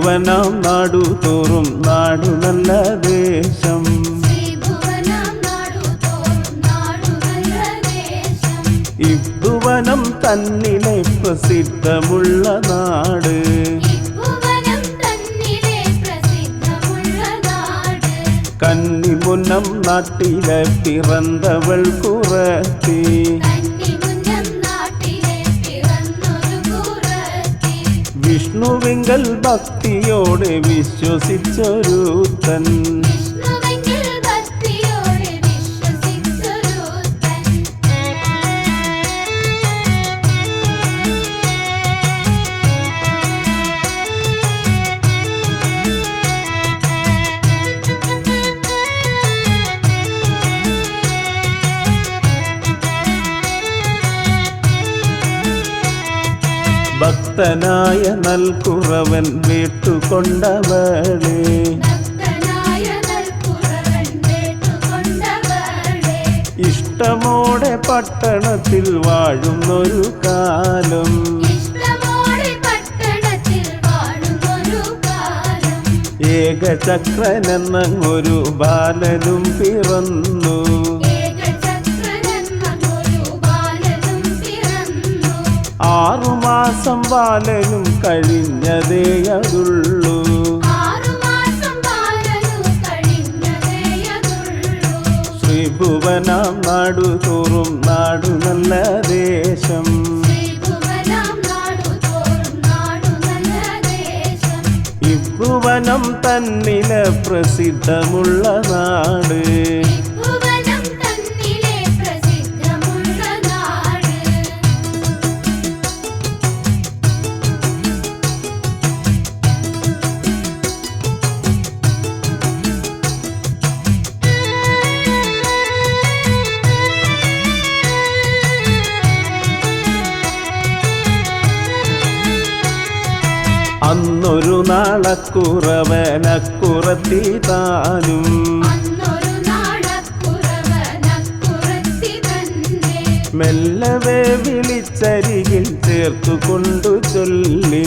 ശ്രീഭുവനം നാടു തോറും നാടു നല്ല ദേശം ഇഭുവനം തന്നിലെ പ്രസിദ്ധമുള്ള നാട്. കന്നിമുന്നം നാട്ടിലെ പിറന്തവൾ കുറത്തി. വിഷ്ണുവിങ്കൽ ഭക്തിയോടെ വിശ്വസിച്ചൊരുത്തൻ ഭക്തനായ നൽകുറവൻ വീട്ടുകൊണ്ടവളെ. ഭക്തനായ നൽകുറവൻ വേട്ടുകൊണ്ടവളെ. ഇഷ്ടമോടെ പട്ടണത്തിൽ വാഴുന്നൊരു കാലം. ഇഷ്ടമോടെ പട്ടണത്തിൽ വാഴുന്നൊരു കാലം. ഏകചക്രനെന്നൊരു ബാലനും പിറന്നു. ആറുമാസം ബാലനും കഴിഞ്ഞതേ അതുള്ളൂ. ശ്രീഭുവനാം നാടു നാടു നല്ല ശ്രീഭുവനം നാടു തോറും നാടു നല്ല ദേശം. ഇഭുവനം തന്നില പ്രസിദ്ധമുള്ള നാളക്കുറവനക്കുറത്തി താനും മെല്ലവെ വിളിച്ചരികിൽ ചേർത്തുകൊണ്ടു ചൊല്ലി.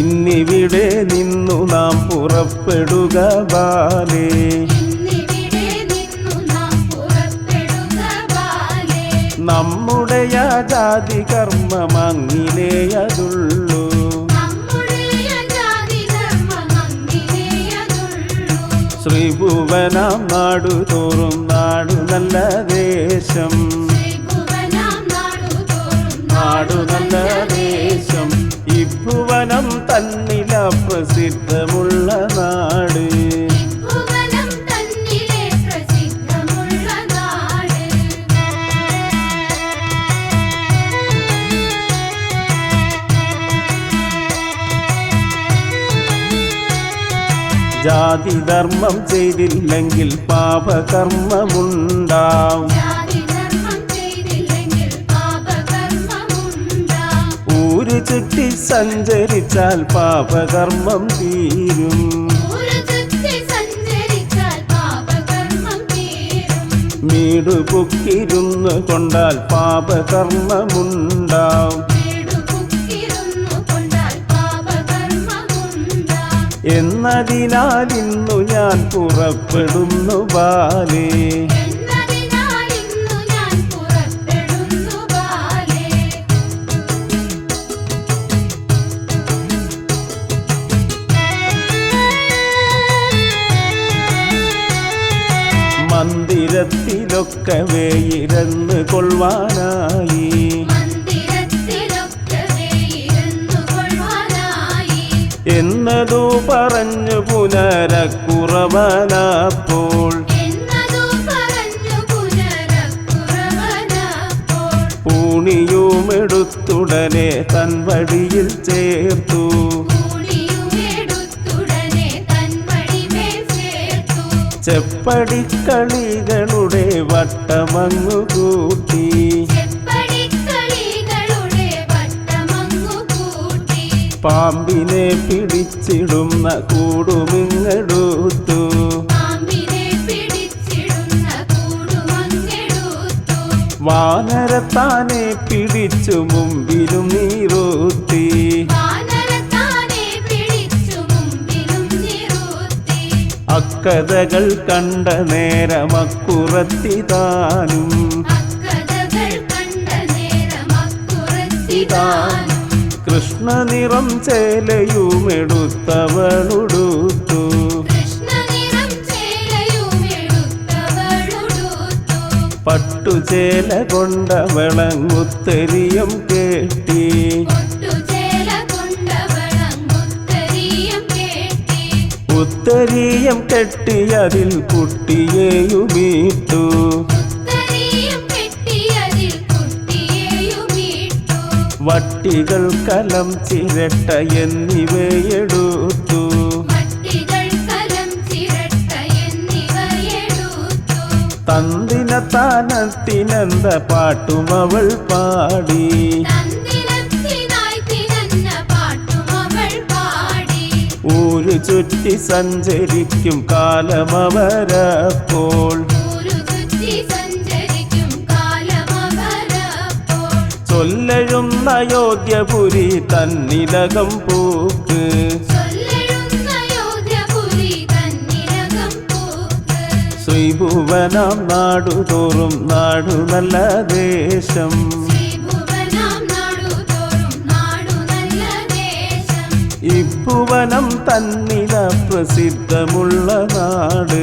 ഇന്നിവിടെ നിന്നു നാം പുറപ്പെടുക ബാലേ. നമ്മുടെ ജാതി കർമ്മം ജാതി ധർമ്മമങ്ങിനെയതുള്ളൂ ശ്രീഭുവനാം നാടു തോറും നാടു നല്ല ദേശം. ജാതി ധർമ്മം ചെയ്തില്ലെങ്കിൽ പാപകർമ്മമുണ്ടാവും. ഊരു ചുറ്റി സഞ്ചരിച്ചാൽ പാപകർമ്മം തീരും. ഊരു ചുറ്റി പാപകർമ്മം തീരും. മീടു പൊക്കിരുന്നു കൊണ്ടാൽ പാപകർമ്മമുണ്ടാവും. എന്നതിനാൽ ഇന്നു ഞാൻ പുറപ്പെടുന്നു ബാലേ. എന്നതിനാൽ ഇന്നു ഞാൻ പുറപ്പെടുന്നു ബാലേ. മന്ദിരത്തിലൊക്കെ വേയിരന്ന് കൊള്ളുവാനായി. എന്നതു പറഞ്ഞു പുനരക്കുറവനപ്പോൾ. പൂണിയുമെടുത്തുടനെ തൻ വഴിയിൽ ചേർത്തു. ചെപ്പടിക്കളികളുടെ വട്ടമങ്ങു കൂട്ടി. പാമ്പിനെ പിടിച്ചിടുന്ന കൂടുമിങ്ങടുത്തു? വാനരത്താനെ പിടിച്ചു മുമ്പിലും നീറൂത്തി. അക്കഥകൾ കണ്ട അക്കഥകൾ കണ്ട നേരമക്കുറത്തിതാനും കൃഷ്ണനിറം ചേലയുമെടുത്തവളുടുത്തു. പട്ടുചേല കൊണ്ടവളങ്ങുത്തരിയം കേട്ടി. ഉത്തരീയം കെട്ടി അതിൽ കുട്ടിയെയുമീട്ടു. വട്ടികൾ കലം ചിരട്ട എന്നിവയെടുത്തു. തന്തിന താനത്തിനെന്ത പാട്ടും അവൾ പാടി. ഒരു തിരഞ്ഞ പാട്ടും അവൾ പാടി. ഊരു ചുറ്റി സഞ്ചരിക്കും കാലമവരപ്പോൾ ചൊല്ലഴുന്ന അയോധ്യപുരി തന്നിലകം പൂക്ക് ശ്രീഭുവനാം നാടുതോറും നാടു നല്ല ദേശം. ഇപ്പുവനം തന്നില പ്രസിദ്ധമുള്ള നാട്.